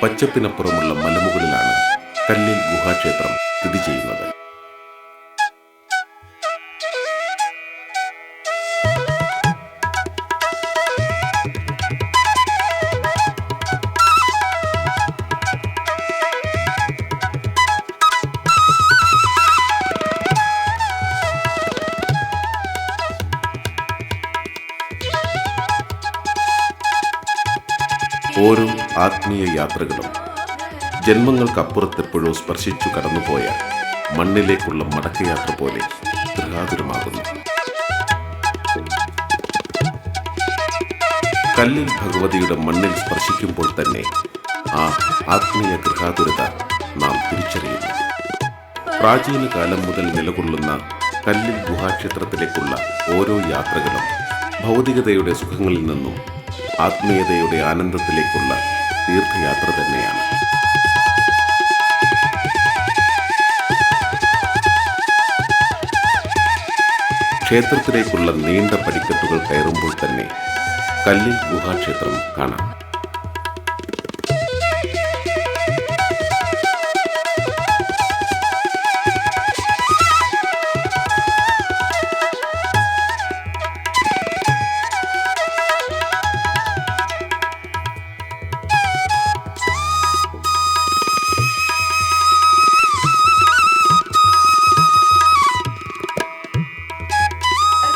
പച്ചപ്പിനപ്പുറമുള്ള മലമുകളിലാണ് കല്ലിൽ ഗുഹാക്ഷേത്രം സ്ഥിതി ചെയ്യുന്നത്. ഓരോ ആത്മീയ യാത്രകളും. ജന്മങ്ങൾക്കപ്പുറത്തെപ്പോഴോ സ്പർശിച്ചു കടന്നുപോയ മണ്ണിലേക്കുള്ള മടക്കയാത്ര പോലെ ഗൃഹാതുരമാകുന്നു കല്ലിൽ ഭഗവതിയുടെ മണ്ണിൽ സ്പർശിക്കുമ്പോൾ തന്നെ ആ ആത്മീയ ഗൃഹാതുരത നാം തിരിച്ചറിയുന്നു. പ്രാചീന കാലം മുതൽ നിലകൊള്ളുന്ന കല്ലിൽ ഗുഹാക്ഷേത്രത്തിലേക്കുള്ള ഓരോ യാത്രകളും ഭൗതികതയുടെ സുഖങ്ങളിൽ നിന്നും ആത്മീയതയുടെ ആനന്ദത്തിലേക്കുള്ള തീർത്ഥയാത്ര തന്നെയാണ്. ക്ഷേത്രത്തിലേക്കുള്ള നീണ്ട പടിക്കെട്ടുകൾ കയറുമ്പോൾ തന്നെ കല്ലിൽ ഗുഹാക്ഷേത്രം കാണാം.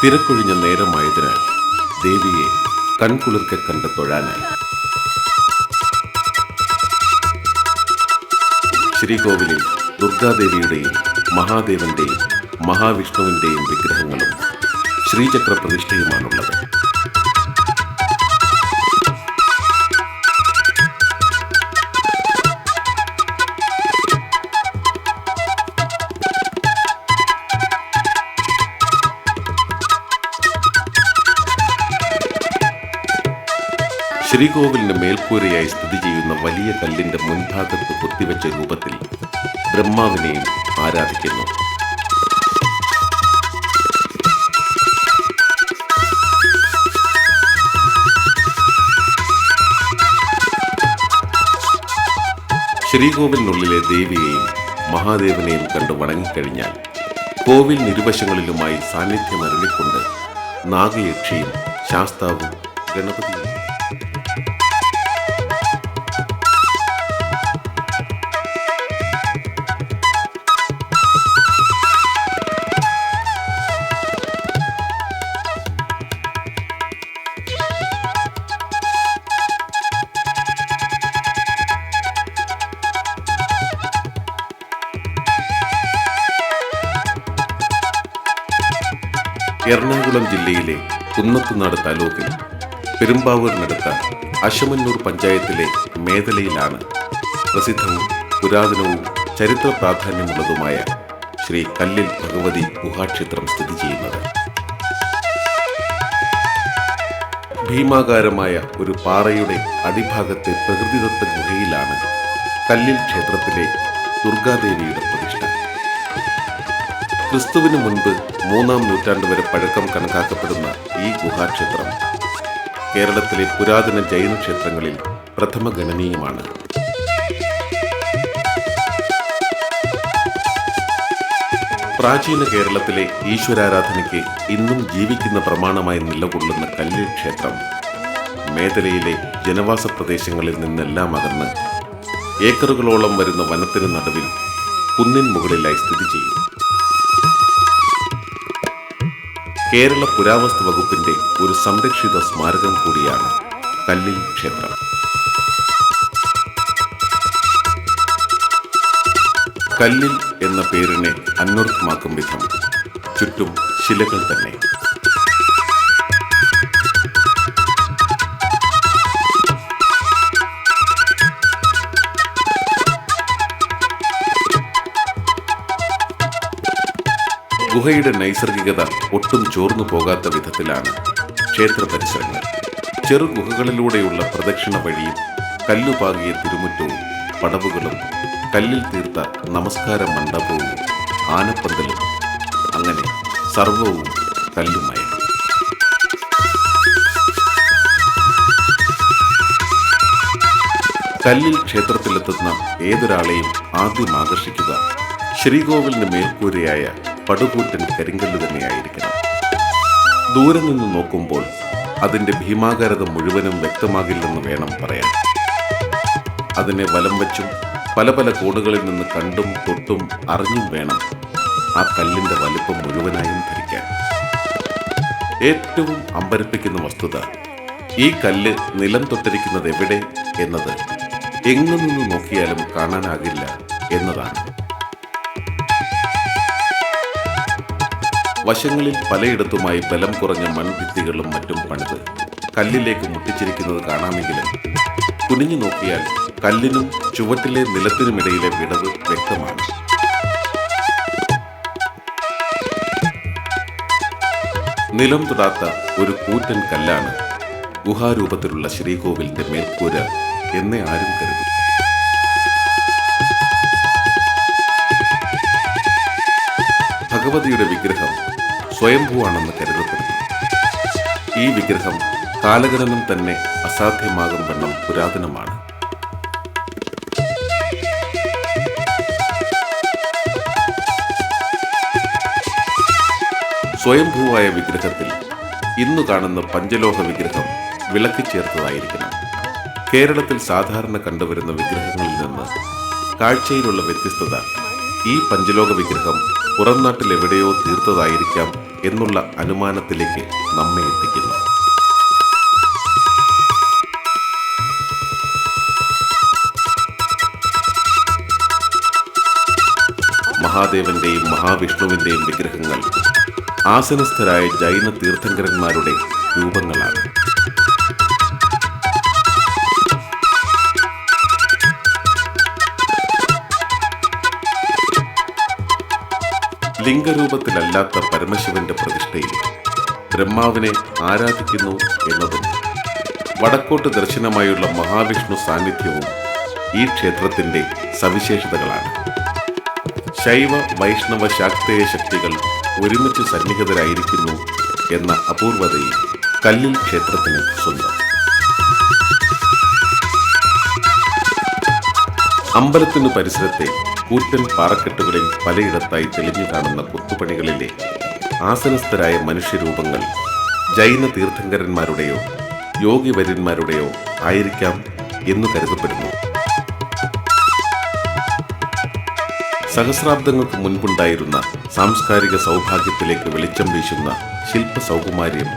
തിരക്കൊഴിഞ്ഞ നേരമായതിനാൽ ദേവിയെ കൺകുളിർക്കെ കണ്ട് തൊഴാനായി. ശ്രീകോവിലിൽ ദുർഗാദേവിയുടെയും മഹാദേവന്റെയും മഹാവിഷ്ണുവിന്റെയും വിഗ്രഹങ്ങളും ശ്രീചക്ര പ്രതിഷ്ഠയുമാണുള്ളത് ശ്രീകോവിലിന് മേൽക്കൂരയായി സ്ഥിതി ചെയ്യുന്ന വലിയ കല്ലിന്റെ മുൻഭാഗത്ത് കൊത്തിവെച്ച രൂപത്തിൽ ബ്രഹ്മാവിനെയും ആരാധിക്കുന്നു. ശ്രീകോവിലിനുള്ളിലെ ദേവിയെയും മഹാദേവനെയും കണ്ട് വണങ്ങിക്കഴിഞ്ഞാൽ കോവിൽ ഇരുവശങ്ങളിലുമായി സാന്നിധ്യം അറിഞ്ഞിക്കൊണ്ട് നാഗയക്ഷിയും ശാസ്താവും ഗണപതിയും എറണാകുളം ജില്ലയിലെ കുന്നത്തുനാട് താലൂക്കിൽ പെരുമ്പാവൂരിനടുത്ത അശമന്നൂർ പഞ്ചായത്തിലെ മേഖലയിലാണ് പ്രസിദ്ധവും പുരാതനവും ചരിത്ര പ്രാധാന്യമുള്ളതുമായ ശ്രീ കല്ലിൽ ഭഗവതി ഗുഹാക്ഷേത്രം സ്ഥിതി ചെയ്യുന്നത്. ഭീമാകാരമായ ഒരു പാറയുടെ അടിഭാഗത്തെ പ്രകൃതിദത്ത ഗുഹയിലാണ് കല്ലിൽ ക്ഷേത്രത്തിലെ ദുർഗാദേവിയുടെ പ്രതിഷ്ഠ. ക്രിസ്തുവിന് മുൻപ് മൂന്നാം നൂറ്റാണ്ട് വരെ പഴക്കം കണക്കാക്കപ്പെടുന്ന ഈ ഗുഹാക്ഷേത്രം കേരളത്തിലെ പുരാതന ജൈന ക്ഷേത്രങ്ങളിൽ പ്രഥമ ഗണനീയമാണ്. പ്രാചീന കേരളത്തിലെ ഈശ്വരാരാധനയ്ക്ക് ഇന്നും ജീവിക്കുന്ന പ്രമാണമായി നിലകൊള്ളുന്ന കല്ലിൽ ക്ഷേത്രം മേഖലയിലെ ജനവാസ പ്രദേശങ്ങളിൽ നിന്നെല്ലാം അകന്ന് ഏക്കറുകളോളം വരുന്ന വനത്തിന് നടുവിൽ കുന്നിൻ മുകളിലായി സ്ഥിതി ചെയ്യും. കേരള പുരാവസ്തു വകുപ്പിന്റെ ഒരു സംരക്ഷിത സ്മാരകം കൂടിയാണ് കല്ലിൽ ക്ഷേത്രം. കല്ലിൽ എന്ന പേരിനെ അന്വർത്ഥമാക്കും വിധം ചുറ്റും ശിലകൾ തന്നെ. ഗുഹയുടെ നൈസർഗികത ഒട്ടും ചോർന്നു പോകാത്ത വിധത്തിലാണ് ക്ഷേത്ര പരിസരങ്ങൾ. ചെറു ഗുഹകളിലൂടെയുള്ള പ്രദക്ഷിണ വഴിയും കല്ലുപാകിയ തിരുമുറ്റവും പടവുകളും കല്ലിൽ തീർത്ത നമസ്കാര മണ്ഡപവും ആനപ്പന്തലും അങ്ങനെ സർവവും കല്ലുമായി. കല്ലിൽ ക്ഷേത്രത്തിലെത്തുന്ന ഏതൊരാളെയും ആദ്യം ആകർഷിക്കുക ശ്രീകോവിലിന് മേൽക്കൂരയായ പടുകൂറ്റൻ കരിങ്കല്ല് തന്നെയായിരിക്കണം. ദൂരെ നിന്ന് നോക്കുമ്പോൾ അതിന്റെ ഭീമാകാരത മുഴുവനും വ്യക്തമാകില്ലെന്ന് വേണം പറയാൻ. അതിനെ വലം വച്ചും പല പല കോണുകളിൽ നിന്ന് കണ്ടും തൊട്ടും അറിഞ്ഞും വേണം ആ കല്ലിന്റെ വലിപ്പം മുഴുവനായും ധരിക്കാൻ. ഏറ്റവും അമ്പരപ്പിക്കുന്ന വസ്തുത ഈ കല്ല് നിലം തൊട്ടിരിക്കുന്നത് എവിടെ? എന്നത്. എങ്ങു നിന്ന് നോക്കിയാലും കാണാനാകില്ല എന്നതാണ്. വശങ്ങളിൽ പലയിടത്തുമായി ബലം കുറഞ്ഞ മൺഭിത്തികളും മറ്റും പണിത് കല്ലിലേക്ക് മുട്ടിച്ചിരിക്കുന്നത് കാണാമെങ്കിലും കുനിഞ്ഞു നോക്കിയാൽ കല്ലിനും ചുവട്ടിലെ നിലത്തിനുമിടയിലെ വിടവ് വ്യക്തമാണ്. നിലം തൊടാത്ത ഒരു കൂറ്റൻ കല്ലാണ് ഗുഹാരൂപത്തിലുള്ള ശ്രീകോവിലിന്റെ മേൽക്കൂര എന്നേ ആരും കരുതും. ഭഗവതിയുടെ വിഗ്രഹം സ്വയംഭൂവാണെന്ന് കരുതപ്പെടുന്നു. ഈ വിഗ്രഹം കാലഗണനം തന്നെ അസാധ്യമാകും വണ്ണം പുരാതനമാണ്. സ്വയംഭൂവായ വിഗ്രഹത്തിൽ ഇന്നു കാണുന്ന പഞ്ചലോഹ വിഗ്രഹം വിളക്കി ചേർത്തതായിരിക്കണം. കേരളത്തിൽ സാധാരണ കണ്ടുവരുന്ന വിഗ്രഹങ്ങളിൽ നിന്ന് കാഴ്ചയിലുള്ള വ്യത്യസ്തത ഈ പഞ്ചലോക വിഗ്രഹം പുറംനാട്ടിൽ എവിടെയോ തീർത്തതായിരിക്കാം എന്നുള്ള അനുമാനത്തിലേക്ക് നമ്മെ എത്തിക്കുന്നു. മഹാദേവന്റെയും മഹാവിഷ്ണുവിന്റെയും വിഗ്രഹങ്ങൾ ആസനസ്ഥരായ ജൈന തീർത്ഥങ്കരന്മാരുടെ രൂപങ്ങളാണ്. ലിംഗരൂപത്തിലല്ലാത്ത പരമശിവന്റെ പ്രതിഷ്ഠയിൽ ബ്രഹ്മാവിനെ ആരാധിക്കുന്നു എന്നതും വടക്കോട്ട് ദർശനമായുള്ള മഹാവിഷ്ണു സാന്നിധ്യവും ഈ ക്ഷേത്രത്തിന്റെ സവിശേഷതകളാണ്. ശൈവ വൈഷ്ണവ ശാക്തേയ ശക്തികൾ ഒരുമിച്ച് സന്നിഹിതരായിരിക്കുന്നു എന്ന അപൂർവതയിൽ കല്ലിൽ ക്ഷേത്രത്തിന് സ്വന്തം. അമ്പലത്തിനു പരിസരത്തെ കൂറ്റൻ പാറക്കെട്ടുകളിൽ പലയിടത്തായി തെളിഞ്ഞു കാണുന്ന കൊത്തുപണികളിലെ ആസനസ്ഥരായ മനുഷ്യരൂപങ്ങൾ ജൈന തീർത്ഥങ്കരന്മാരുടെയോ യോഗിവര്യന്മാരുടെയോ ആയിരിക്കാം എന്ന് കരുതപ്പെടുന്നു. സഹസ്രാബ്ദങ്ങൾക്ക് മുൻപുണ്ടായിരുന്ന സാംസ്കാരിക സൗഭാഗ്യത്തിലേക്ക് വെളിച്ചം വീശുന്ന ശില്പ സൗകുമാര്യം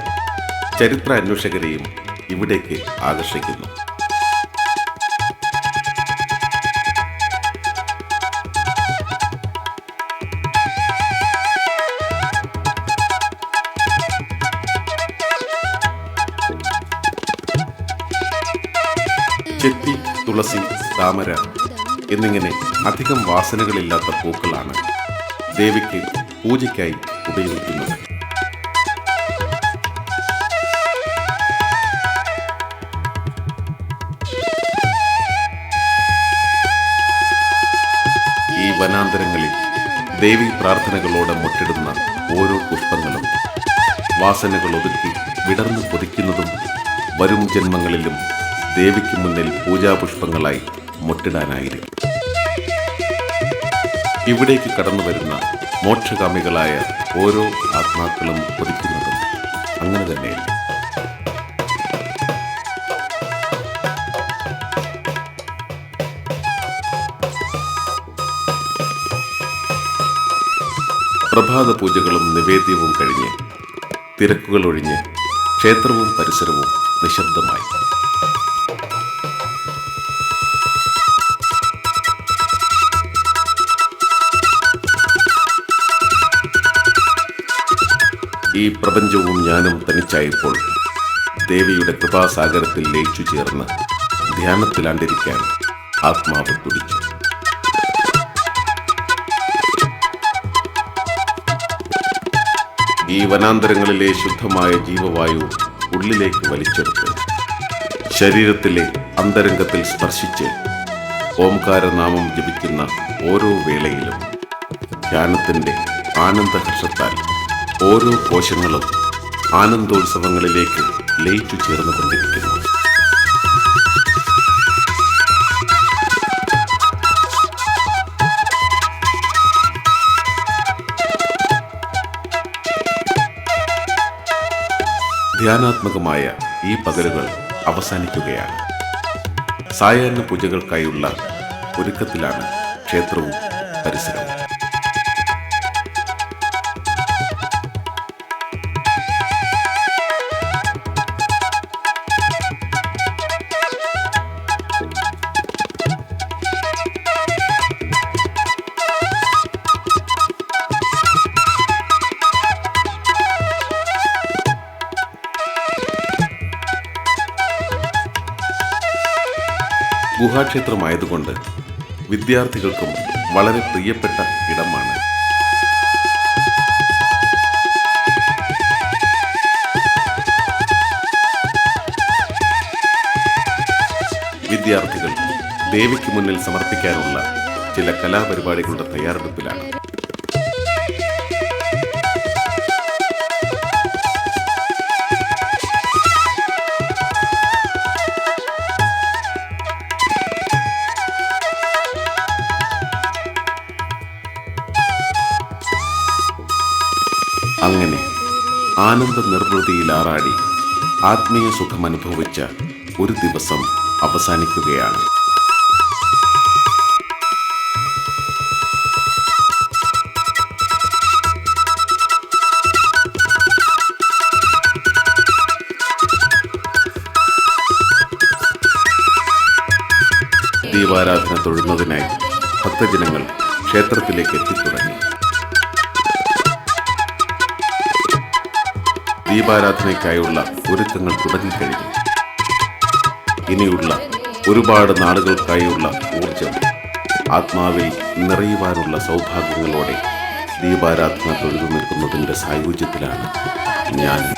ചരിത്ര അന്വേഷകരെയും ഇവിടേക്ക് ആകർഷിക്കുന്നു. തുളസി താമര എന്നിങ്ങനെ അധികം വാസനകളില്ലാത്ത പൂക്കളാണ് ദേവിക്ക് പൂജയ്ക്കായി ഉപയോഗിക്കുന്നത്. ഈ വനാന്തരങ്ങളിൽ ദേവി പ്രാർത്ഥനകളോടെ മുട്ടിടുന്ന ഓരോ പുഷ്പങ്ങളും വാസനകൾ ഒതുക്കി വിടർന്നു പൊതിക്കുന്നതും വരും ജന്മങ്ങളിലും ദേവിക്ക് മുന്നിൽ പൂജാപുഷ്പങ്ങളായി മുട്ടിടാനായിരുന്നു ഇവിടേക്ക് കടന്നു വരുന്ന മോക്ഷകാമികളായ ഓരോ ആത്മാക്കളും കൊതിക്കുന്നതും അങ്ങനെ തന്നെ പ്രഭാത പൂജകളും നിവേദ്യവും കഴിഞ്ഞ് തിരക്കുകളൊഴിഞ്ഞ് ക്ഷേത്രവും പരിസരവും നിശബ്ദമായി. ഈ പ്രപഞ്ചവും ഞാനും തനിച്ചായപ്പോൾ ദേവിയുടെ കൃപാസാഗരത്തിൽ ലയിച്ചു ചേർന്ന് ധ്യാനത്തിലാണ്ടിരിക്കാൻ ആത്മാവ് തുടിച്ചു. ഈ വനാന്തരങ്ങളിലെ ശുദ്ധമായ ജീവവായു ഉള്ളിലേക്ക് വലിച്ചെടുത്ത് ശരീരത്തിലെ അന്തരംഗത്തിൽ സ്പർശിച്ച് ഓംകാരനാമം ജപിക്കുന്ന ഓരോ വേളയിലും ധ്യാനത്തിന്റെ ആനന്ദഹർഷത്താൽ ഓരോ കോശങ്ങളും ആനന്ദോത്സവങ്ങളിലേക്ക് ലയിച്ചു ചേർന്നുകൊണ്ടിരിക്കുന്നു. ധ്യാനാത്മകമായ ഈ പകലുകൾ അവസാനിക്കുകയാണ്. സായാഹ്ന പൂജകൾക്കായുള്ള ഒരുക്കത്തിലാണ് ക്ഷേത്രവും പരിസരവും. ഗുഹാക്ഷേത്രമായതുകൊണ്ട് വിദ്യാർത്ഥികൾക്കും വളരെ പ്രിയപ്പെട്ട ഇടമാണ്. വിദ്യാർത്ഥികൾ ദേവിക്ക് മുന്നിൽ സമർപ്പിക്കാനുള്ള ചില കലാപരിപാടികളുടെ തയ്യാറെടുപ്പിലാണ്. അങ്ങനെ ആനന്ദ നിർവൃതിയിൽ ആറാടി ആത്മീയ സുഖമനുഭവിച്ച ഒരു ദിവസം അവസാനിക്കുകയാണ്. ദീപാരാധന തൊഴുന്നതിനായി ഭക്തജനങ്ങൾ ക്ഷേത്രത്തിലേക്ക് എത്തിത്തുടങ്ങി. ദീപാരാധനയ്ക്കായുള്ള ഒരുക്കങ്ങൾ തുടങ്ങിക്കഴിഞ്ഞു. ഇനിയുള്ള ഒരുപാട് നാളുകൾക്കായുള്ള ഊർജം ആത്മാവിൽ നിറയുവാനുള്ള സൗഭാഗ്യങ്ങളോടെ ദീപാരാധന തൊഴുതു നിൽക്കുന്നതിന്റെ സായുജ്യത്തിലാണ് ഞാൻ.